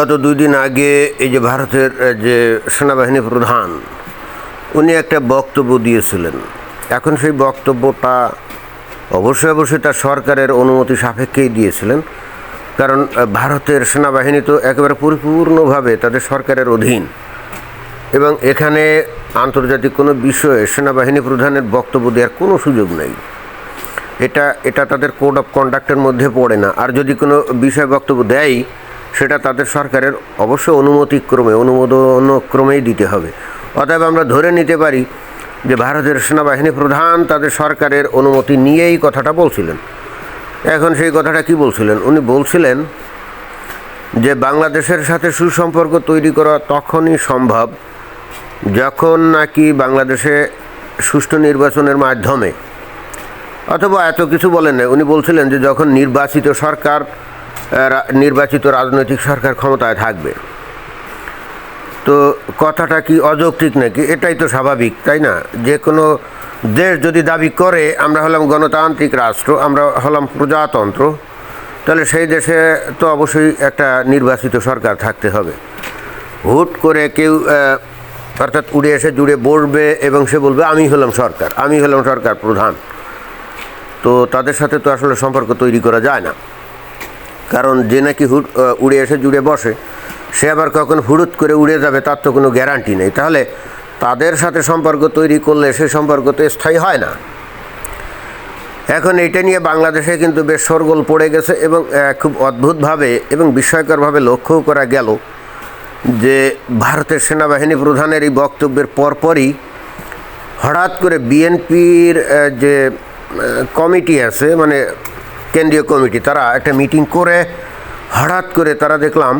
গত দুই দিন আগে এই যে ভারতের যে সেনাবাহিনী প্রধান, উনি একটা বক্তব্য দিয়েছিলেন। এখন সেই বক্তব্যটা অবশ্যই অবশ্যই তার সরকারের অনুমতি সাপেক্ষেই দিয়েছিলেন। কারণ ভারতের সেনাবাহিনী তো একেবারে পরিপূর্ণভাবে তাদের সরকারের অধীন। এবং এখানে আন্তর্জাতিক কোনো বিষয়ে সেনাবাহিনী প্রধানের বক্তব্য দেওয়ার কোনো সুযোগ নেই। এটা এটা তাদের কোড অফ কন্ডাক্টের মধ্যে পড়ে না। আর যদি কোনো বিষয়ে বক্তব্য দেয় সেটা তাদের সরকারের অবশ্য অনুমতিক্রমে, অনুমোদনক্রমেই দিতে হবে। অতএব আমরা ধরে নিতে পারি যে ভারতের সেনাবাহিনী প্রধান তাদের সরকারের অনুমতি নিয়েই কথাটা বলছিলেন। এখন সেই কথাটা কি বলছিলেন? উনি বলছিলেন যে বাংলাদেশের সাথে সুসম্পর্ক তৈরি করা তখনই সম্ভব যখন নাকি বাংলাদেশে সুষ্ঠু নির্বাচনের মাধ্যমে। অথবা এত কিছু বলেন না উনি বলছিলেন যে যখন নির্বাচিত সরকার নির্বাচিত রাজনৈতিক সরকার ক্ষমতায় থাকবে। তো কথাটা কি অযৌক্তিক নাকি? এটাই তো স্বাভাবিক, তাই না? যে কোনো দেশ যদি দাবি করে, আমরা হলাম গণতান্ত্রিক রাষ্ট্র, আমরা হলাম প্রজাতন্ত্র, তাহলে সেই দেশে তো অবশ্যই একটা নির্বাচিত সরকার থাকতে হবে। হুট করে কেউ অর্থাৎ উড়ে এসে জুড়ে বসবে এবং সে বলবে, আমি হলাম সরকার, আমি হলাম সরকার প্রধান। তো তাদের সাথে তো আসলে সম্পর্ক তৈরি করা যায় না। কারণ যে নাকি উড়ে এসে জুড়ে বসে, সে আবার কখন হুড়ুত করে উড়ে যাবে, তার তো কোনো গ্যারান্টি নেই। তাহলে তাদের সাথে সম্পর্ক তৈরি করলে সে সম্পর্ক তো স্থায়ী হয় না। এখন এটা নিয়ে বাংলাদেশে কিন্তু বেশ সরগোল পড়ে গেছে এবং খুব অদ্ভুতভাবে এবং বিস্ময়করভাবে লক্ষ্যও করা গেল যে ভারতের সেনাবাহিনী প্রধানের এই বক্তব্যের পরপরই হঠাৎ করে বিএনপির যে কমিটি আছে মানে কেন্দ্রীয় কমিটি, তারা একটা মিটিং করে হঠাৎ করে তারা দেখলাম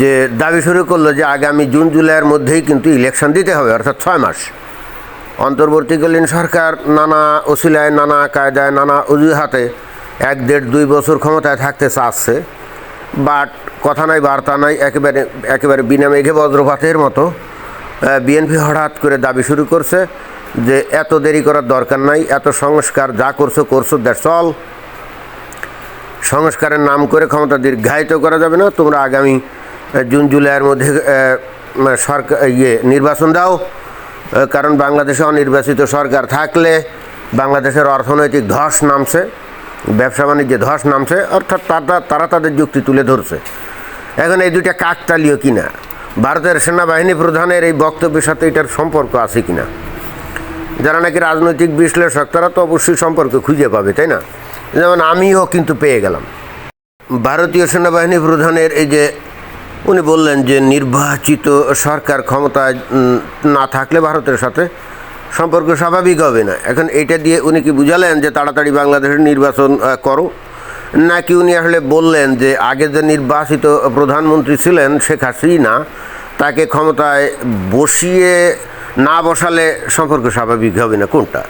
যে দাবি শুরু করল যে আগামী জুন, জুলাইয়ের মধ্যেই কিন্তু ইলেকশন দিতে হবে, অর্থাৎ ছয় মাস। অন্তর্বর্তীকালীন সরকার নানা ওসিলায়, নানা কায়দায়, নানা অজুহাতে এক দেড় দুই বছর ক্ষমতায় থাকতে চাচ্ছে। বাট কথা নাই, বার্তা নাই, একেবারে একেবারে বিনা মেঘে বজ্রপাতের মতো বিএনপি হঠাৎ করে দাবি শুরু করছে যে এত দেরি করার দরকার নাই, এত সংস্কার যা করছ করছ, দ্যাটস অল। সংস্কারের নাম করে ক্ষমতা দীর্ঘায়িত করা যাবে না। তোমরা আগামী জুন, জুলাইয়ের মধ্যে সরকার ইয়ে নির্বাচন দাও। কারণ বাংলাদেশে অনির্বাচিত সরকার থাকলে বাংলাদেশের অর্থনৈতিক ধস নামছে, ব্যবসা বাণিজ্যে ধস নামছে, অর্থাৎ তারা তারা তাদের যুক্তি তুলে ধরছে। এখন এই দুইটা কাকতালীয় কিনা? ভারতের সেনাবাহিনী প্রধানের এই বক্তব্যের সাথে এটার সম্পর্ক আছে কিনা? যারা নাকি রাজনৈতিক বিশ্লেষক, তারা তো অবশ্যই সম্পর্ক খুঁজে পাবে, তাই না? যেমন আমিও কিন্তু পেয়ে গেলাম। ভারতীয় সেনাবাহিনী প্রধানের এই যে উনি বললেন যে নির্বাচিত সরকার ক্ষমতায় না থাকলে ভারতের সাথে সম্পর্ক স্বাভাবিক হবে না। এখন এটা দিয়ে উনি কি বুঝালেন যে তাড়াতাড়ি বাংলাদেশের নির্বাচন করো? নাকি উনি আসলে বললেন যে আগে যে নির্বাচিত প্রধানমন্ত্রী ছিলেন শেখ হাসিনা, তাকে ক্ষমতায় বসিয়ে না বসালে সম্পর্ক স্বাভাবিক হবে না? কোনটা?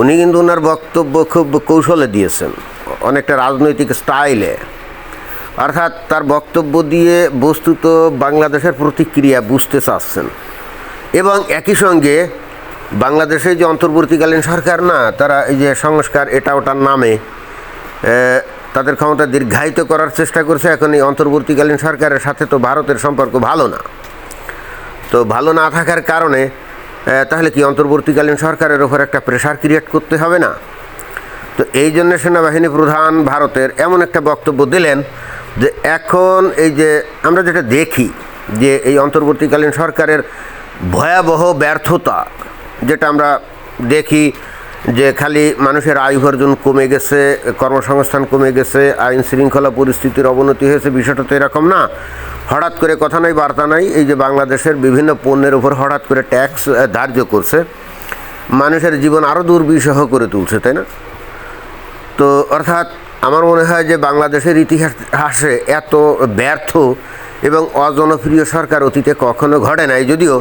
উনি কিন্তু ওনার বক্তব্য খুব কৌশলে দিয়েছেন, অনেকটা রাজনৈতিক স্টাইলে। অর্থাৎ তার বক্তব্য দিয়ে বস্তুত বাংলাদেশের প্রতিক্রিয়া বুঝতে চাচ্ছেন। এবং একই সঙ্গে বাংলাদেশে যে অন্তর্বর্তীকালীন সরকার না, তারা এই যে সংস্কার এটা ওটার নামে তাদের ক্ষমতা দীর্ঘায়িত করার চেষ্টা করছে, এখন এই অন্তর্বর্তীকালীন সরকারের সাথে তো ভারতের সম্পর্ক ভালো না। তো ভালো না থাকার কারণে তাহলে কি অন্তর্বর্তীকালীন সরকারের ওপর একটা প্রেশার ক্রিয়েট করতে হবে না? তো এই জন্য সেনাবাহিনী প্রধান ভারতের এমন একটা বক্তব্য দিলেন যে এখন এই যে আমরা যেটা দেখি যে এই অন্তর্বর্তীকালীন সরকারের ভয়াবহ ব্যর্থতা, যেটা আমরা দেখি যে খালি মানুষের আয় উপার্জন কমে গেছে, কর্মসংস্থান কমে গেছে, আইন শৃঙ্খলা পরিস্থিতির অবনতি হয়েছে, বিষয়টা তো এরকম না। হঠাৎ করে কথা নাই, বার্তা নাই, এই যে বাংলাদেশের বিভিন্ন পণ্যের উপর হঠাৎ করে ট্যাক্স ধার্য করছে। মানুষের জীবন আরও দুর্বিষহ করে তুলছে, তাই না? তো অর্থাৎ আমার মনে হয় যে বাংলাদেশের ইতিহাসে এত ব্যর্থ এবং অজনপ্রিয় সরকার অতীতে কখনো ঘটে নাই, যদিও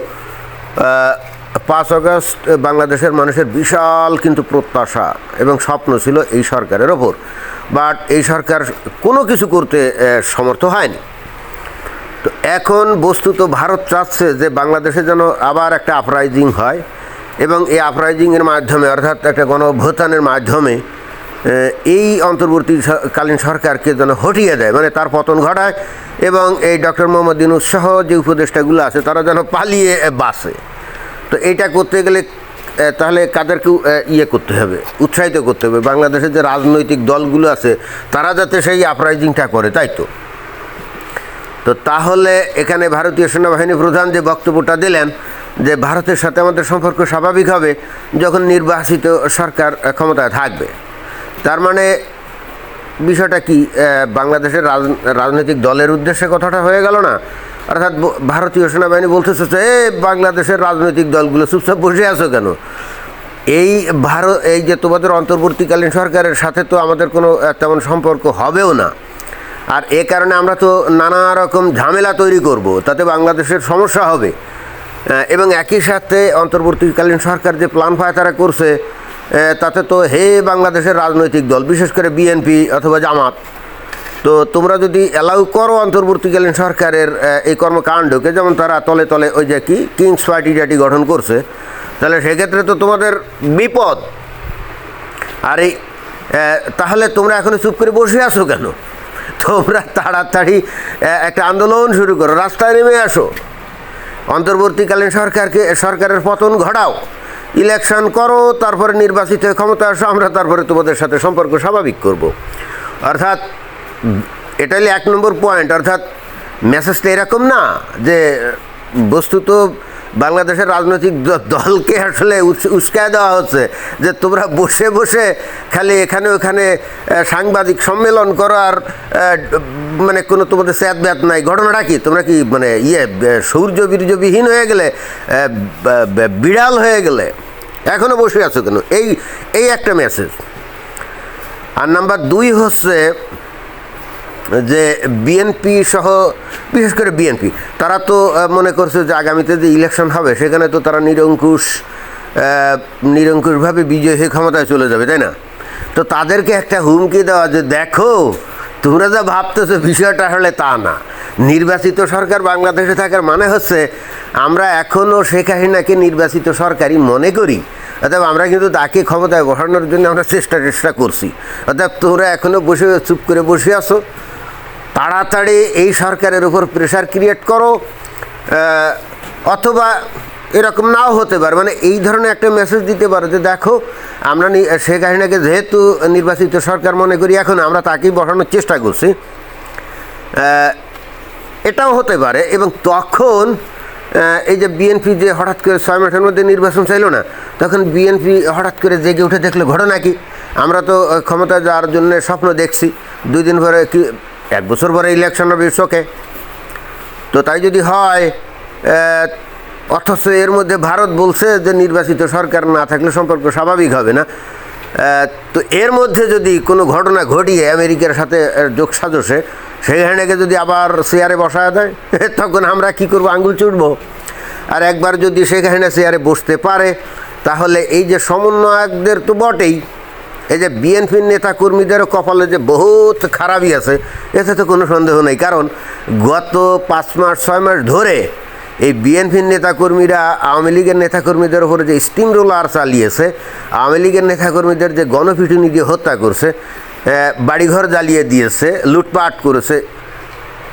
পাঁচ আগস্ট বাংলাদেশের মানুষের বিশাল কিন্তু প্রত্যাশা এবং স্বপ্ন ছিল এই সরকারের ওপর। বাট এই সরকার কোনো কিছু করতে সমর্থ হয়নি। তো এখন বস্তুত ভারত চাচ্ছে যে বাংলাদেশে যেন আবার একটা আপরাইজিং হয় এবং এই আপরাইজিংয়ের মাধ্যমে, অর্থাৎ একটা গণ মাধ্যমে এই অন্তর্বর্তীকালীন সরকারকে যেন হটিয়ে দেয়। মানে তার পতন ঘটায় এবং এই ডক্টর মোহাম্মদ ইউনুস সহ যে উপদেষ্টাগুলো আছে, তারা যেন পালিয়ে বাসে। তো এটা করতে গেলে তাহলে কাদেরকে ইয়ে করতে হবে, উৎসাহিত করতে হবে। বাংলাদেশের যে রাজনৈতিক দলগুলো আছে, তারা যাতে সেই আপরাইজিংটা করে, তাই তো? তো তাহলে এখানে ভারতীয় সেনাবাহিনী প্রধান যে বক্তব্যটা দিলেন যে ভারতের সাথে আমাদের সম্পর্ক স্বাভাবিক হবে যখন নির্বাচিত সরকার ক্ষমতায় থাকবে। তার মানে বিষয়টা কি বাংলাদেশের রাজ- রাজনৈতিক দলের উদ্দেশ্যে কথাটা হয়ে গেল না? অর্থাৎ ভারতীয় সেনাবাহিনী বলতে চাচ্ছে এ, বাংলাদেশের রাজনৈতিক দলগুলো চুপচাপ বসে আছো কেন? এই ভারত, এই যে তোমাদের অন্তর্বর্তীকালীন সরকারের সাথে তো আমাদের কোনো তেমন সম্পর্ক হবেও না। আর এ কারণে আমরা তো নানা রকম ঝামেলা তৈরি করব, তাতে বাংলাদেশের সমস্যা হবে। এবং একই সাথে অন্তর্বর্তীকালীন সরকার যে প্ল্যান তারা করছে তাতে তো হে বাংলাদেশের রাজনৈতিক দল, বিশেষ করে বিএনপি অথবা জামাত, তো তোমরা যদি অ্যালাউ করো অন্তর্বর্তীকালীন সরকারের এই কর্মকাণ্ডকে, যেমন তারা তলে তলে ওই যে কি কিংস পার্টি টাটি গঠন করছে, তাহলে সেক্ষেত্রে তো তোমাদের বিপদ। আর এই তাহলে তোমরা এখনও চুপ করে বসে আছো কেন? তোমরা তাড়াতাড়ি একটা আন্দোলন শুরু করো, রাস্তায় নেমে আসো। অন্তর্বর্তীকালীন সরকারকে, সরকারের পতন ঘটাও। ইলেকশন করো, তারপরে নির্বাচিত ক্ষমতা আসো, আমরা তারপরে তোমাদের সাথে সম্পর্ক স্বাভাবিক করব। অর্থাৎ, এটা হলো এক নম্বর পয়েন্ট অর্থাৎ মেসেজটা এরকম না যে, বস্তুত বাংলাদেশের রাজনৈতিক দলকে আসলে উস- উস্কায় দেওয়া হচ্ছে যে তোমরা বসে বসে খালি এখানে ওখানে সাংবাদিক সম্মেলন করো আর মানে কোনো তোমাদের স্যাদ ব্যাত নাই। ঘটনাটা কি? তোমরা কি মানে ইয়ে সৌর্য বীর্যবিহীন হয়ে গেলে বিড়াল হয়ে গেলে এখনও বসে আছো কেন? এই এই একটা মেসেজ আর নাম্বার দুই হচ্ছে যে বিএনপি সহ, বিশেষ করে বিএনপি তারা তো মনে করছে যে আগামীতে যে ইলেকশন হবে, সেখানে তো তারা নিরঙ্কুশ নিরঙ্কুশভাবে বিজয়ী হয়ে ক্ষমতায় চলে যাবে, তাই না? তো তাদেরকে একটা হুমকি দেওয়া যে দেখো, তোমরা যা ভাবতেছো বিষয়টা আসলে তা না। নির্বাচিত সরকার বাংলাদেশে থাকার মানে হচ্ছে, আমরা এখনও শেখ হাসিনাকে নির্বাচিত সরকারই মনে করি। অর্থাৎ আমরা কিন্তু তাকে ক্ষমতায় বসানোর জন্য আমরা চেষ্টা চেষ্টা করছি। অর্থাৎ তোমরা এখনও বসে, চুপ করে বসে আছো। তাড়াতাড়ি এই সরকারের উপর প্রেশার ক্রিয়েট করো অথবা এরকম নাও হতে পারে। মানে এই ধরনের একটা মেসেজ দিতে পারো যে দেখো, আমরা শেখ হাসিনাকে যেহেতু নির্বাচিত সরকার মনে করি, এখন আমরা তাকেই বসানোর চেষ্টা করছি। এটাও হতে পারে এবং তখন এই যে বিএনপি যে হঠাৎ করে ছয় মাসের মধ্যে নির্বাচন চাইলো না, তখন বিএনপি হঠাৎ করে জেগে উঠে দেখল, ঘটনা কি? আমরা তো ক্ষমতা যাওয়ার জন্য স্বপ্ন দেখছি। দুই দিন পরে কি এক বছর পরে ইলেকশন হবে শোকে। তো তাই যদি হয় অথচ এর মধ্যে ভারত বলছে যে নির্বাচিত সরকার না থাকলে সম্পর্ক স্বাভাবিক হবে না। তো এর মধ্যে যদি কোনো ঘটনা ঘটিয়ে আমেরিকার সাথে যোগ সাজসে সেখানেকে যদি আবার চেয়ারে বসা দেয়, তখন আমরা কি করব? আঙ্গুল চুটবো। আর একবার যদি সেখানে চেয়ারে বসতে পারে, তাহলে এই যে সমন্বয়কদের তো বটেই। এই যে বিএনপির নেতা কর্মীদেরও কপালে যে বহুত খারাপই আছে, এতে তো কোনো সন্দেহ নেই। কারণ গত পাঁচ মাস, ছয় মাস ধরে এই বিএনপির নেতাকর্মীরা, আওয়ামী লীগের নেতাকর্মীদের উপরে যে স্টিম রোলার চালিয়েছে, আওয়ামী লীগের নেতাকর্মীদের যে গণপিটুনি দিয়ে হত্যা করছে বাড়িঘর জ্বালিয়ে দিয়েছে, লুটপাট করেছে,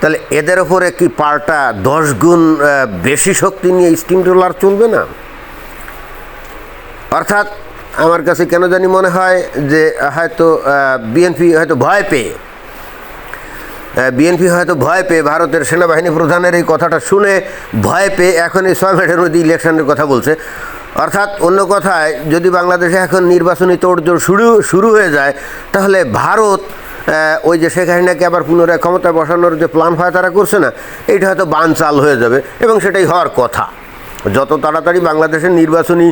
তাহলে এদের ওপরে কি পাল্টা দশ গুণ বেশি শক্তি নিয়ে স্টিম রোলার চলবে না? অর্থাৎ আমার কাছে কেন জানি মনে হয় যে হয়তো বিএনপি হয়তো ভয় পেয়ে বিএনপি হয়তো ভয় পেয়ে ভারতের সেনাবাহিনী প্রধানের এই কথাটা শুনে ভয় পেয়ে এখন এই ছয় মাসের মধ্যে ইলেকশনের কথা বলছে। অর্থাৎ অন্য কথায়, যদি বাংলাদেশে এখন নির্বাচনী তোড়জোড় শুরু শুরু হয়ে যায়, তাহলে ভারত ওই যে শেখ হাসিনাকে আবার পুনরায় ক্ষমতায় বসানোর যে প্ল্যান হয় তারা করছে না, এইটা হয়তো বানচাল হয়ে যাবে এবং সেটাই হওয়ার কথা। যত তাড়াতাড়ি বাংলাদেশের নির্বাচনী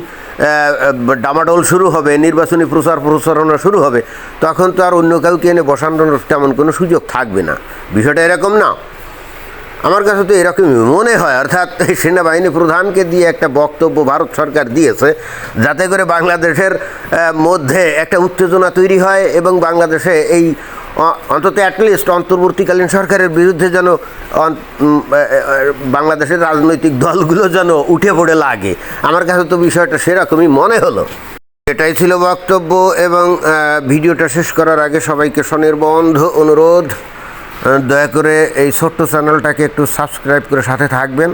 ডামাডোল শুরু হবে, নির্বাচনী প্রচার প্রচারণা শুরু হবে, তখন তো আর অন্য কাউকে এনে বসানোর তেমন কোনো সুযোগ থাকবে না। বিষয়টা এরকম না। আমার কাছে তো এরকমই মনে হয়, অর্থাৎ সেনাবাহিনী প্রধানকে দিয়ে একটা বক্তব্য ভারত সরকার দিয়েছে, যাতে করে বাংলাদেশের মধ্যে একটা উত্তেজনা তৈরি হয় এবং বাংলাদেশে এই অন্তত অ্যাটলিস্ট অন্তর্বর্তীকালীন সরকারের বিরুদ্ধে যেন বাংলাদেশের রাজনৈতিক দলগুলো যেন উঠে পড়ে লাগে। আমার কাছে তো বিষয়টা সেরকমই মনে হলো। এটাই ছিল বক্তব্য এবং ভিডিওটা শেষ করার আগে সবাইকে স্বনির্বন্ধ অনুরোধ। দয়া করে এই ছোট্ট চ্যানেলটাকে একটু সাবস্ক্রাইব করে সাথে থাকবেন।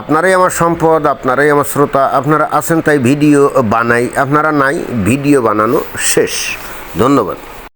আপনারাই আমার সম্পদ, আপনারাই আমার শ্রোতা, আপনারা আছেন তাই ভিডিও বানাই, আপনারা নাই, ভিডিও বানানো শেষ। ধন্যবাদ।